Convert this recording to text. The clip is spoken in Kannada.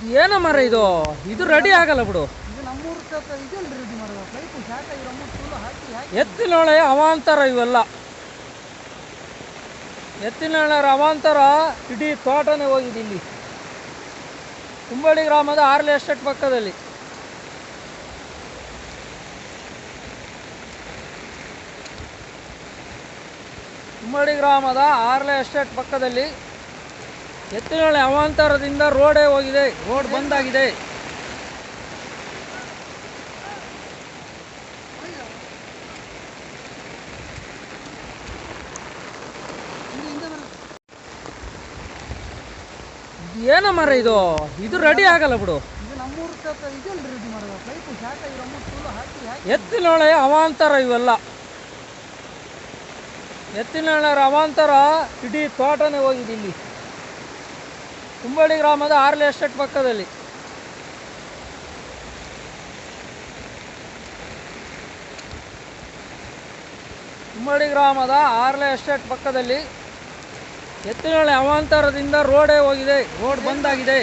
ಏನ ಮರ ಇದು? ಇದು ರೆಡಿ ಆಗಲ್ಲ ಬಿಡು. ಎತ್ತಿನೊಳೆ ಅವಾಂತರ ಇವೆಲ್ಲ. ಎತ್ತಿನೊಳೆ ಅವಾಂತರ ಇಡೀ ತೋಟನೇ ಹೋಗಿದೆ ಇಲ್ಲಿ. ಕುಂಬಳಿ ಗ್ರಾಮದ ಆರ್ಲೆ ಎಸ್ಟೇಟ್ ಪಕ್ಕದಲ್ಲಿ. ಕುಂಬಳಿ ಗ್ರಾಮದ ಆರ್ಲೆ ಎಸ್ಟೇಟ್ ಪಕ್ಕದಲ್ಲಿ ಎತ್ತಿನೊಳೆ ಅವಾಂತರದಿಂದ ರೋಡೇ ಹೋಗಿದೆ ರೋಡ್ ಬಂದಾಗಿದೆ ಆಗಿದೆ. ಏನ ಮರ ಇದು? ಇದು ರೆಡಿ ಆಗಲ್ಲ ಬಿಡು. ಎತ್ತಿನೊಳೆ ಅವಾಂತರ ಇವೆಲ್ಲ. ಎತ್ತಿನೊಳೆ ಅವಾಂತರ ಇಡೀ ತೋಟನೇ ಹೋಗಿದೆ ಇಲ್ಲಿ. ಕುಂಬಳಿ ಗ್ರಾಮದ ಆರ್ಲೆ ಎಸ್ಟೇಟ್ ಪಕ್ಕದಲ್ಲಿ. ಕುಂಬಳಿ ಗ್ರಾಮದ ಆರ್ಲೆ ಎಸ್ಟೇಟ್ ಪಕ್ಕದಲ್ಲಿ ಎತ್ತಿನಹಳ್ಳಿ ಅವಾಂತರದಿಂದ ರೋಡೇ ಹೋಗಿದೆ. ರೋಡ್ ಬಂದಾಗಿದೆ